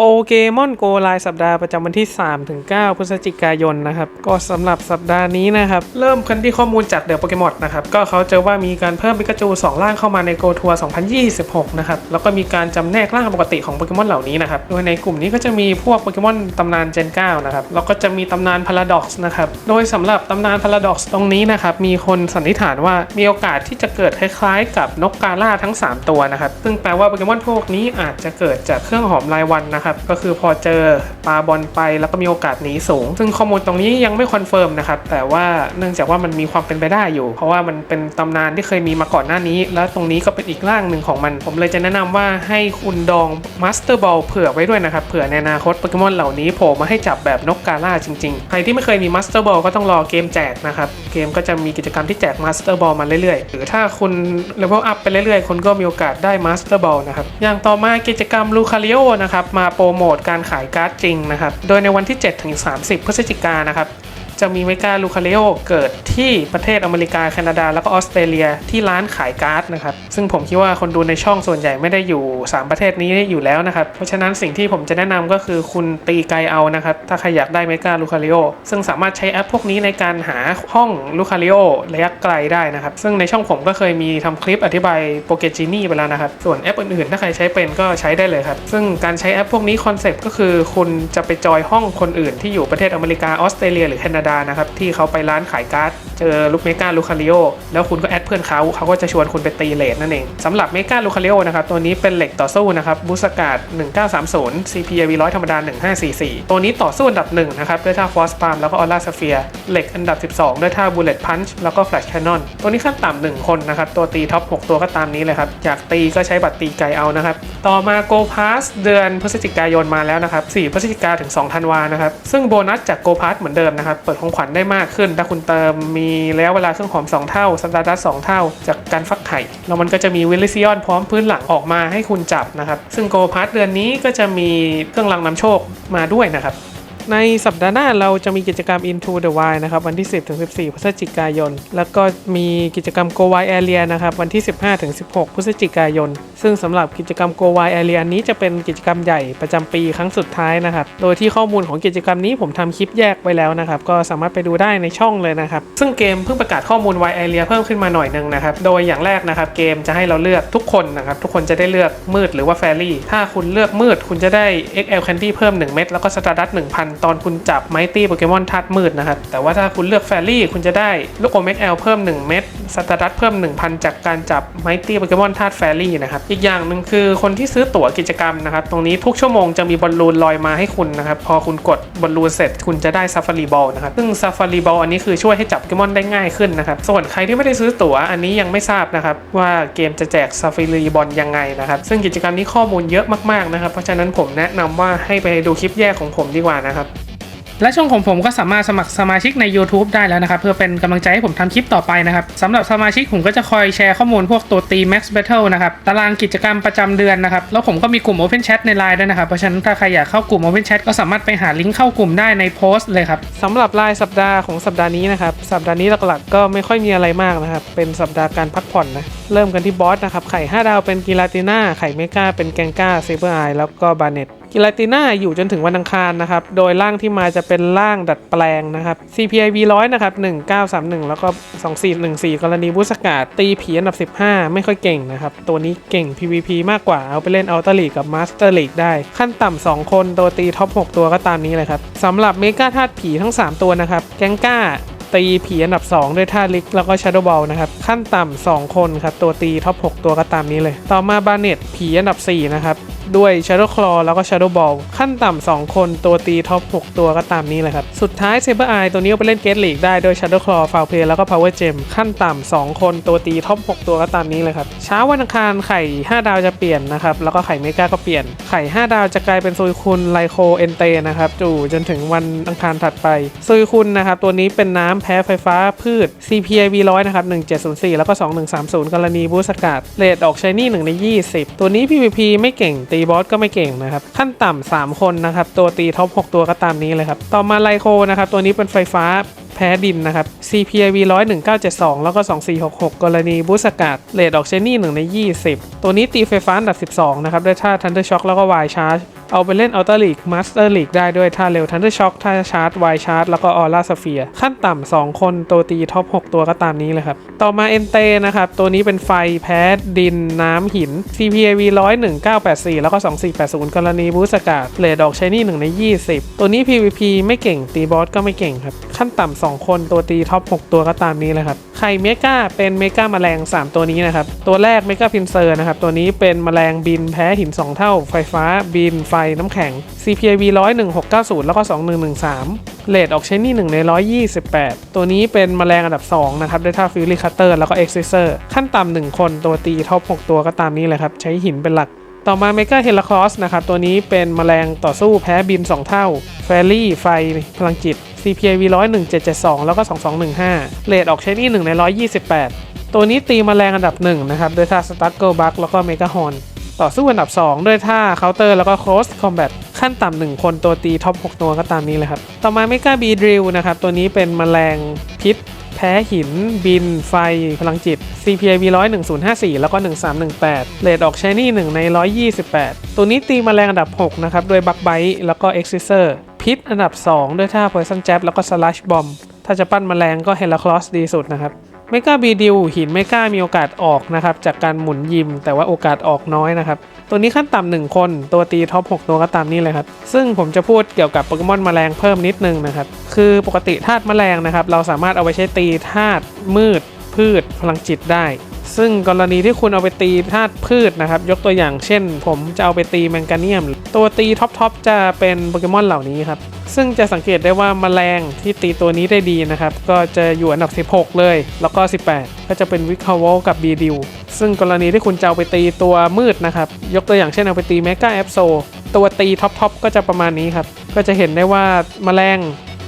โปเกมอนโกรายสัปดาห์ประจำวันที่ 3-9 พฤศจิกายนนะครับ ก็สำหรับสัปดาห์นี้นะครับ เริ่มกันที่ข้อมูลจากเดอะโปเกมอนนะครับ ก็เขาเจอว่ามีการเพิ่มปิกาจู 2 ร่างเข้ามาในโกทัวร์2026 นะครับ แล้วก็มีการจำแนกร่างปกติของโปเกมอนเหล่านี้นะครับ โดยในกลุ่มนี้ก็จะมีพวกโปเกมอนตำนานเจน 9 นะครับ แล้วก็จะมีตำนานพาราด็อกซ์นะครับ โดยสำหรับตำนานพาราด็อกซ์ตรงนี้นะครับ มีคนสันนิษฐานว่ามีโอกาสที่จะเกิดคล้ายๆ กับนกกาล่าทั้ง 3 ตัวนะครับ ซึ่งแปลว่าโปเกมอนพวกนี้อาจจะเกิดจากเครื่องหอมรายวันนะครับก็คือพอเจอปาบอลไปแล้วก็มีโอกาสหนีสูง ซึ่งข้อมูลตรงนี้ยังไม่คอนเฟิร์มนะครับแต่ว่าเนื่องจากว่ามันมีความเป็นไปได้อยู่ เพราะว่ามันเป็นตำนานที่เคยมีมาก่อนหน้านี้ แล้วตรงนี้ก็เป็นอีกร่างหนึ่งของมัน ผมเลยจะแนะนำว่าให้คุณดองมาสเตอร์บอลเผื่อไว้ด้วยนะครับเผื่อในอนาคตโปเกมอนเหล่านี้โผล่มาให้จับแบบนกกาล่าจริงๆ ใครที่ไม่เคยมีมาสเตอร์บอลก็ต้องรอเกมแจกนะครับเกมก็จะมีกิจกรรมที่แจกมาสเตอร์บอลมาเรื่อยๆ หรือถ้าคุณเลเวลอัพไปเรื่อยๆคุณก็มีโอกาสได้มาสเตอร์บอลนะครับอย่างต่อมากิจกรรมลูคาริโอนะครับมาโปรโมทการขายการ์ดจริงนะครับ โดยในวันที่ 7-30 พฤศจิกายนนะครับ จะมีเมกาลูคาเลโอเกิดที่ประเทศอเมริกา แคนาดา แล้วก็ออสเตรเลียที่ร้านขายการ์ดนะครับ ซึ่งผมคิดว่าคนดูในช่องส่วนใหญ่ไม่ได้อยู่ 3 ประเทศนี้อยู่แล้วนะครับ เพราะฉะนั้นสิ่งที่ผมจะแนะนำก็คือคุณตีไกลเอานะครับ ถ้าใครอยากได้เมกาลูคาเลโอซึ่งสามารถใช้แอปพวกนี้ในการหาห้องลูคาเลโอระยะไกลได้นะครับ ซึ่งในช่องผมก็เคยมีทำคลิปอธิบายโปเกจินี่ไปแล้วนะครับ ส่วนแอปอื่นๆ ถ้าใครใช้เป็นก็ใช้ได้เลยครับ ซึ่งการใช้แอปพวกนี้คอนเซปต์ก็คือ คุณจะไปจอยห้องคนอื่นที่อยู่ประเทศอเมริกาออสเตรเลียหรือแคนาดานะครับ ที่เขาไปร้านขายการ์ด เจอลูกเมกาลูคาริโอแล้วคุณก็แอดเพื่อนเขาเขาก็จะชวนคุณไปตีเลทนั่นเองสำหรับเมกาลูคาริโอนะครับตัวนี้เป็นเหล็กต่อสู้นะครับบูสกาด1930 CPAV 100 ธรรมดา 1544 ตัวนี้ต่อสู้อันดับ1นะครับด้วยท่าฟอสปา m แล้วก็ออร่าสเฟียเหล็กอันดับ 12 ด้วยท่าบูเลตพันช์แล้วก็แฟลชแคนนอนตัวนี้ขั้นต่ำหนึ่งคนนะครับตัวตีท็อป6 ตัวก็ตามนี้เลยครับอยากตีก็ใช้บัตรตีไกเอานะครับต่อมาโกพาสเดือนพฤศจิกายนมาแล้วนะครับ4พฤศจิกาถึง2ธันวานะครับซึ่งโบนัสจากโกพาสเหมือนเดิมนะครับเปิดของขวัญได้มากขึ้นถ้าคุณเติมมีระยะเวลาเครื่องหอม 2 เท่าสตาร์ดัส2เท่า จากการฟักไข่แล้วมันก็จะมีวิลลิซิออนพร้อมพื้นหลังออกมาให้คุณจับนะครับ ซึ่งโกพาร์ทเดือนนี้ก็จะมีเครื่องรางนำโชคมาด้วยนะครับ ในสัปดาห์หน้าเราจะมีกิจกรรม Into the Wild นะครับ วันที่ 10ถึง14 พฤศจิกายน แล้วก็มีกิจกรรม Go Wild Area นะครับ วันที่ 15ถึง16 พฤศจิกายน ซึ่งสำหรับกิจกรรม Go Wild Area นี้จะเป็นกิจกรรมใหญ่ประจำปีครั้งสุดท้ายนะครับ โดยที่ข้อมูลของกิจกรรมนี้ผมทำคลิปแยกไว้แล้วนะครับ ก็สามารถไปดูได้ในช่องเลยนะครับ ซึ่งเกมเพิ่งประกาศข้อมูล Wild Area เพิ่มขึ้นมาหน่อยหนึงนะครับ โดยอย่างแรกนะครับเกมจะให้เราเลือกทุกคนนะครับทุกคนจะได้เลือกมืดหรือว่าแฟรี่ถ้าคุณเลือกมืดคุณจะได้ XL Candy เพิ่ม 1 เม็ดแล้วก็ Stardust 1,000ตอนคุณจับไมตี้โปเกมอนธาตุมืดนะครับ แต่ว่าถ้าคุณเลือกแฟรี่คุณจะได้ลูกอมเอ็กแอลเพิ่ม 1 เม็ดสตาร์ดัสเพิ่ม 1,000 จากการจับไมตี้โปเกมอนธาตุแฟรี่นะครับ อีกอย่างหนึ่งคือคนที่ซื้อตั๋วกิจกรรมนะครับ ตรงนี้ทุกชั่วโมงจะมีบอลลูนลอยมาให้คุณนะครับ พอคุณกดบอลลูนเสร็จคุณจะได้ซ a ฟารีบอลนะครับ ซึ่งซ a ฟารีบอลอันนี้คือช่วยให้จับโปเกมอนได้ง่ายขึ้นนะครับ ส่วนใครที่ไม่ได้ซื้อตั๋วอันนี้ยังไม่ทราบนะครับว่าเกมจะแจกซ a ฟารีบอลยังไงนะครับซึ่งกิจกรรมนี้ข้อมูลเยอะมากๆนะครับเพราะฉะนั้นผมแนะนำว่าให้ไปดูคลิปแยกของผมดีกว่านะครับและช่องของผมก็สามารถสมัครสมาชิกใน YouTube ได้แล้วนะครับ เพื่อเป็นกำลังใจให้ผมทำคลิปต่อไปนะครับสำหรับสมาชิกผมก็จะคอยแชร์ข้อมูลพวกตัวตี Max Battle นะครับ ตารางกิจกรรมประจำเดือนนะครับ แล้วผมก็มีกลุ่ม Open Chat ในไลน์ด้วยนะครับ เพราะฉะนั้นถ้าใครอยากเข้ากลุ่ม Open Chat ก็สามารถไปหาลิงก์เข้ากลุ่มได้ในโพสต์เลยครับสำหรับรายสัปดาห์ของสัปดาห์นี้นะครับสัปดาห์นี้หลักๆก็ไม่ค่อยมีอะไรมากนะครับเป็นสัปดาห์การพักผ่อนนะเริ่มกันที่บอสนะครับไข่ 5 ดาวเป็นกีลาติน่าไข่เมกาเป็นแกงก้าเซเบอร์ไอแล้วก็บาเน็ต กิลาติน่าอยู่จนถึงวันอังคารนะครับ โดยร่างที่มาจะเป็นร่างดัดแปลงนะครับ CPI V 100 นะครับ 1931 แล้วก็ 2414 กรณีบุสกาดตีผีอันดับ 15 ไม่ค่อยเก่งนะครับ ตัวนี้เก่ง PVP มากกว่าเอาไปเล่นอัลต a ลีกกับมาสเตอร์ลีกได้ ขั้นต่ำ 2 คนตัวตีท็อป 6 ตัวก็ตามนี้เลยครับสำหรับเมกาธาตุผีทั้ง 3 ตัวนะครับ แกงก้าตีผีอันดับ 2 ด้วยท่าลิกแล้วก็ชาร์โดบอลนะครับ ขั้นต่ำ2คนครับ ตัวตีท็อป 6 ตัวก็ตามนี้เลย ต่อมาบาเน็ตผีอันดับ 4 นะครับ ด้วย Shadow Claw แล้วก็ Shadow Ball ขั้นต่ำ2คนตัวตีท็อป 6 ตัวก็ตามนี้เลยครับ สุดท้าย Saber Eye ตัวนี้เอาไปเล่นเกตลีกได้ด้วย Shadow Claw f o u l Play แล้วก็ Power Gem ขั้นต่ำ2คนตัวตีท็อป 6 ตัวก็ตามนี้เลยครับเช้าวันอังคารไข่ 5 ดาวจะเปลี่ยนนะครับแล้วก็ไข่เมกาก็เปลี่ยนไข่ 5 ดาวจะกลายเป็นซุยคุณไลโคเอนเตนะครับจู่จนถึงวันอังคารถัดไปซุยคุณนะครับตัวนี้เป็นน้ำแพ้ไฟฟ้าพืช CPI V100 นะครับ1704 แล้วก็ 2130 กรณีบูสกาดเลดออกใช้นี่1ใน20 ตัวนี้ PVP ไม่เก่งตีตีบอสก็ไม่เก่งนะครับ ขั้นต่ำ3คนนะครับ ตัวตีท็อป 6 ตัวก็ตามนี้เลยครับ ต่อมาไลโคนะครับ ตัวนี้เป็นไฟฟ้าแพ้ดินนะครับ CPI V 100 1972 แล้วก็ 2466 กรณีบูสกาดเลดออกเชนี่ 1 ใน 20 ตัวนี้ตีไฟฟ้าอันดับ 12 นะครับด้วยท่าทันเดอร์ช็อคแล้วก็วายชาร์จ เอาไปเล่นอัลเ r อร์ลีกมาสเตอร์ลีกได้ด้วยท่าเร็วทันเดอร์ช็อคท่าชาร์จไวชาร์จแล้วก็ออร่าสเฟียขั้นต่ำ2คนตัวตีท็อป 6 ตัวก็ตามนี้เลยครับ ต่อมาเอนเตนะครับ ตัวนี้เป็นไฟแพ้ดินน้ำหิน CPAV 100 1984 แล้วก็ 2480 กรณีบูสกาดเลดออกใช้นี่1ใน 20 ตัวนี้ PVP ไม่เก่งตีบอสก็ไม่เก่งครับ ขั้นต่ำ2คนตัวตีท็อป 6 ตัวก็ตามนี้เลยครับไข่เมกาเป็นเมกาแมลง 3 ตัวนี้นะครับตัวแรกเมกาพินเซอร์นะครับตัวนี้เป็นแมลงบินแพ้หิน 2 เท่าไฟฟ้าบินไฟน้ำแข็ง CPAV 100 1690 แล้วก็ 2113 เลดออกใช้นี่1ใน 128 ตัวนี้เป็นแมลงอันดับ 2 นะครับด้วยท่าฟิลลี่คัตเตอร์แล้วก็เอ็กซิเซอร์ขั้นต่ำ1คนตัวตีท็อป 6 ตัวก็ตามนี้เลยครับ ใช้หินเป็นหลักต่อมาเมกาเฮลค o สนะครับ ตัวนี้เป็นแมลงต่อสู้แพ้บิน 2 เท่า แฟรี่ไฟ พลังจิต CPAV 100 1772 แล้วก็ 2215 เลดออกใช้นี่1ใน 128 ตัวนี้ตีแมลงอันดับ 1 นะครับด้วยท่าสตั๊กเกิลบัคแล้วก็เมกาฮอน ต่อสู้อันดับ 2 ด้วยท่าเคาน์เตอร์แล้วก็ close combat ขั้นต่ำ1คนตัวตีท็อป 6 ตัวก็ตามนี้เลยครับ ต่อมาเมกาบีดริลนะครับ ตัวนี้เป็นแมลงพิษ แพ้หิน บิน ไฟ พลังจิต CPAV 100 1054 แล้วก็ 1318 เลดออกใช้นี่1ใน 128 ตัวนี้ตีแมลงอันดับ 6 นะครับ ด้วยบักไบแล้วก็ e x i s e r พิษอันดับ 2 ด้วยท่า Poison Jab แล้วก็ Slash Bomb ถ้าจะปั้นแมลงก็ h e l a c r o s s ดีสุดนะครับ เมกาบีดิวหินเมกามีโอกาสออกนะครับ จากการหมุนยิม แต่ว่าโอกาสออกน้อยนะครับ ตัวนี้ขั้นต่ำหนึ่งคน ตัวตีท็อป 6 ตัวก็ตามนี้เลยครับ ซึ่งผมจะพูดเกี่ยวกับโปเกมอนแมลงเพิ่มนิดนึงนะครับ คือปกติธาตุแมลงนะครับ เราสามารถเอาไปใช้ตีธาตุมืด พืช พลังจิตได้ ซึ่งกรณีที่คุณเอาไปตีธาตุพืชนะครับ ยกตัวอย่างเช่น ผมจะเอาไปตีแมงกาเนียม ตัวตีท็อปทอปจะเป็นโปเกมอนเหล่านี้ครับ ซึ่งจะสังเกตได้ว่าแมลงที่ตีตัวนี้ได้ดีนะครับ ก็จะอยู่อันดับ 16 เลย แล้วก็ 18 ก็จะเป็นวิคาวลกับบีดิวซึ่งกรณีที่คุณจะเอาไปตีตัวมืดนะครับ ยกตัวอย่างเช่นเอาไปตีเมกาแอปโซตัวตีท็อปทอปก็จะประมาณนี้ครับ ก็จะเห็นได้ว่าแมลง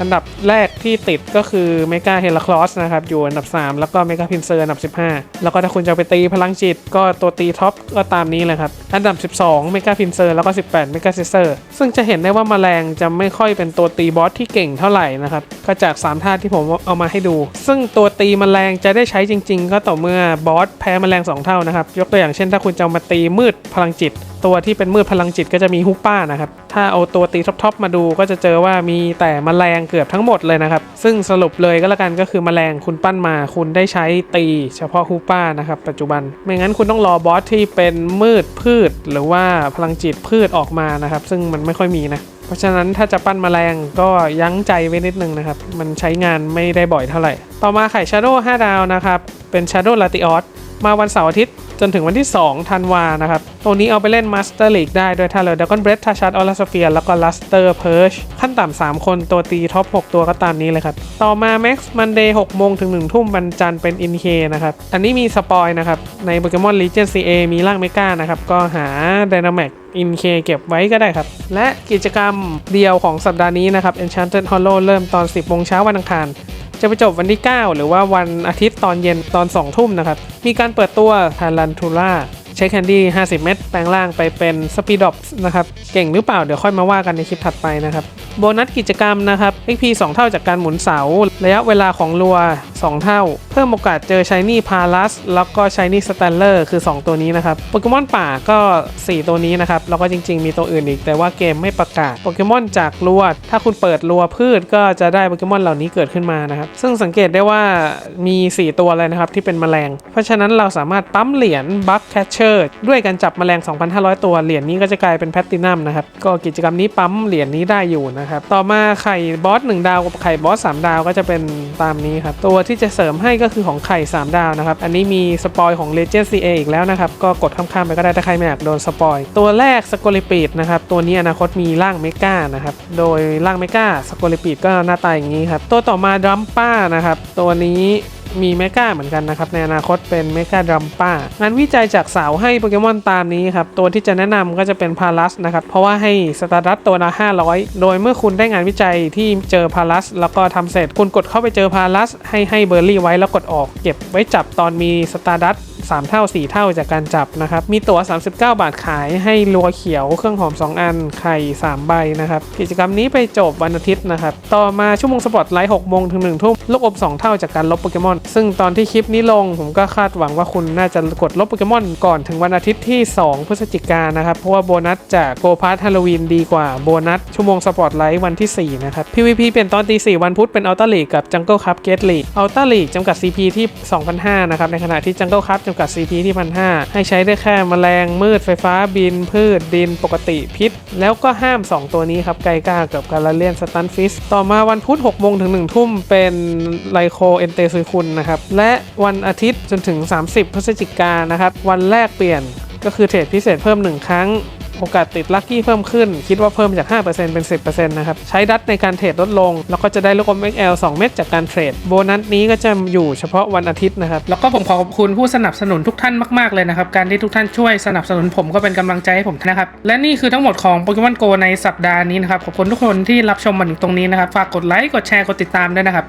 อันดับแรกที่ติดก็คือเมกาเฮลคลอสนะครับ อยู่อันดับ 3 แล้วก็เมกาพินเซอร์อันดับ 15 แล้วก็ถ้าคุณจะไปตีพลังจิตก็ตัวตีท็อปก็ตามนี้เลยครับ อันดับ 12 เมกาพินเซอร์แล้วก็ 18 เมกาซิเซอร์ ซึ่งจะเห็นได้ว่าแมลงจะไม่ค่อยเป็นตัวตีบอสที่เก่งเท่าไหร่นะครับ ก็จาก 3ท่าที่ผมเอามาให้ดู ซึ่งตัวตีแมลงจะได้ใช้จริง ๆ ก็ต่อเมื่อบอสแพ้แมลง 2 เท่านะครับ ยกตัวอย่างเช่น ถ้าคุณจะมาตีมืดพลังจิต ตัวที่เป็นมืดพลังจิตก็จะมีฮุปป้านะครับ ถ้าเอาตัวตีท็อปๆมาดูก็จะเจอว่ามีแต่แมลงเกือบทั้งหมดเลยนะครับ ซึ่งสรุปเลยก็แล้วกันก็คือแมลงคุณปั้นมา คุณได้ใช้ตีเฉพาะฮุปป้านะครับปัจจุบัน ไม่งั้นคุณต้องรอบอสที่เป็นมืดพืช หรือว่าพลังจิตพืชออกมานะครับ ซึ่งมันไม่ค่อยมีนะเพราะฉะนั้นถ้าจะปั้นแมลงก็ยั้งใจไว้นิดนึงนะครับ มันใช้งานไม่ได้บ่อยเท่าไหร่ ต่อมาไข่ Shadow 5ดาวนะครับ เป็น Shadow Latios มาวันเสาร์อาทิตย์ จนถึงวันที่ 2 ธันวานะครับ ตัวนี้เอาไปเล่น Master League ได้ด้วยท่าเรือ Dragon Breath ทาชาร์ดออลาสเฟียแล้วก็ Luster Purge ขั้นต่ำ3 คนตัวตีท็อป 6 ตัวก็ตามนี้เลยครับ ต่อมา Max Monday 6โมงถึง 1 ทุ่มวันจันทร์เป็น In k นะครับ อันนี้มีสปอยนะครับ ใน Pokemon Legend CA มีร่างเมกานะครับ ก็หา Dynamax In k เก็บไว้ก็ได้ครับ และกิจกรรมเดียวของสัปดาห์นี้นะครับ Enchanted Hollow เริ่มตอน 10โมงเช้าวันอังคาร จะไปจบวันที่ 9 หรือว่าวันอาทิตย์ตอนเย็นตอน 2 ทุ่มนะครับ มีการเปิดตัวทารันทูล่าใช้แคนดี้ 50 เม็ดแปลงร่างไปเป็นสปีดอปนะครับ เก่งหรือเปล่า เดี๋ยวค่อยมาว่ากันในคลิปถัดไปนะครับ โบนัสกิจกรรมนะครับ XP 2 เท่าจากการหมุนเสา ระยะเวลาของรัว2 เท่า เพิ่มโอกาสเจอชายนี่พาลัสแล้วก็ชายนี่สแตนเลอร์คือ 2 ตัวนี้นะครับโปเกมอนป่าก็ 4 ตัวนี้นะครับ แล้วก็จริง ๆ มีตัวอื่นอีก แต่ว่าเกมไม่ประกาศโปเกมอนจากรัวถ้าคุณเปิดรัวพืชก็จะได้โปเกมอนเหล่านี้เกิดขึ้นมานะครับ ซึ่งสังเกตได้ว่ามี 4 ตัวเลยนะครับที่เป็นแมลง เพราะฉะนั้นเราสามารถปั๊มเหรียญบัคแคชเชอร์ด้วยการจับแมลง 2,500 ตัวเหรียญนี้ก็จะกลายเป็นแพตตินัมนะครับก็กิจกรรมนี้ปั๊มเหรียญนี้ได้อยู่นะครับต่อมาไข่บอส1ดาวกับไข่บอส3ดาวก็จะเป็นตามนี้ครับตัวที่จะเสริมให้ก็คือของไข่ 3 ดาวนะครับ อันนี้มีสปอยของ Legend CA อีกแล้วนะครับ ก็กดข้ามๆไปก็ได้ถ้าใครไม่อยากโดนสปอย ตัวแรกสกอลิปีดนะครับ ตัวนี้อนาคตมีร่างเมกานะครับ โดยร่างเมกาสกอลิปีดก็หน้าตาอย่างนี้ครับ ตัวต่อมาดัมป้านะครับ ตัวนี้ มีเมกาเหมือนกันนะครับ ในอนาคตเป็นเมกาดรัมป้างานวิจัยจากสาวให้โปเกมอนตามนี้ครับ ตัวที่จะแนะนำก็จะเป็นพารัสนะครับ เพราะว่าให้สตาร์ดัตตัวละ500 โดยเมื่อคุณได้งานวิจัยที่เจอพารัสแล้วก็ทำเสร็จคุณกดเข้าไปเจอพารัสให้ให้เบอร์รี่ไว้แล้วกดออกเก็บไว้จับตอนมีสตาร์ดัต 3 เท่า 4 เท่าจากการจับนะครับ มีตั๋ว 39 บาทขายให้ลัวเขียวเครื่องหอม 2 อัน ไข่ 3 ใบนะครับ กิจกรรมนี้ไปจบวันอาทิตย์นะครับ ต่อมาชั่วโมงสปอตไลท์6โมงถึง1ทุ่มลูกอม2เท่าจากการลบโปเกมอน ซึ่งตอนที่คลิปนี้ลงผมก็คาดหวังว่าคุณน่าจะกดลบโปเกมอนก่อนถึงวันอาทิตย์ที่ 2 พฤศจิกายนนะครับ เพราะว่าโบนัสจากโกพาร์ทฮาโลวีนดีกว่าโบนัสชั่วโมงสปอตไลท์วันที่ 4 นะครับ PVP เป็นตอนตี4วันพุธเป็นอัลต้าลีกกับจังเกิลคัพเกตลีกอัลต้าลีกจำกัด CP ที่2,500นะครับในขณะที่จังเกิลคัพจำกัด CP ที่ 1,500 ให้ใช้ได้แค่แมลงมืดไฟฟ้าบิน พืชดินปกติพิษ แล้วก็ห้าม 2 ตัวนี้ครับไกก้ากับกาลาเลียนสตันฟิสต่อมาวันพุธ6โมงถึง 1 ทุ่มเป็นไลโคเอนเตซุยคุณนะครับ และวันอาทิตย์จนถึง 30 พฤศจิกายนนะครับ วันแรกเปลี่ยนก็คือเทรดพิเศษเพิ่ม 1 ครั้ง โอกาสติดลัคกี้เพิ่มขึ้น คิดว่าเพิ่มจาก 5%เป็น 10%นะครับ ใช้ดัตในการเทรดลดลง แล้วก็จะได้ลูกอม XL 2 เม็ดจากการเทรด โบนัสนี้ก็จะอยู่เฉพาะวันอาทิตย์นะครับ แล้วก็ผมขอขอบคุณผู้สนับสนุนทุกท่านมาก ๆ เลยนะครับ การที่ทุกท่านช่วยสนับสนุนผมก็เป็นกำลังใจให้ผมนะครับ และนี่คือทั้งหมดของโปเกมอนโกในสัปดาห์นี้นะครับ ขอบคุณทุกคนที่รับชมมาถึงตรงนี้นะครับ ฝากกดไลค์ กดแชร์ กดติดตามด้วยนะครับ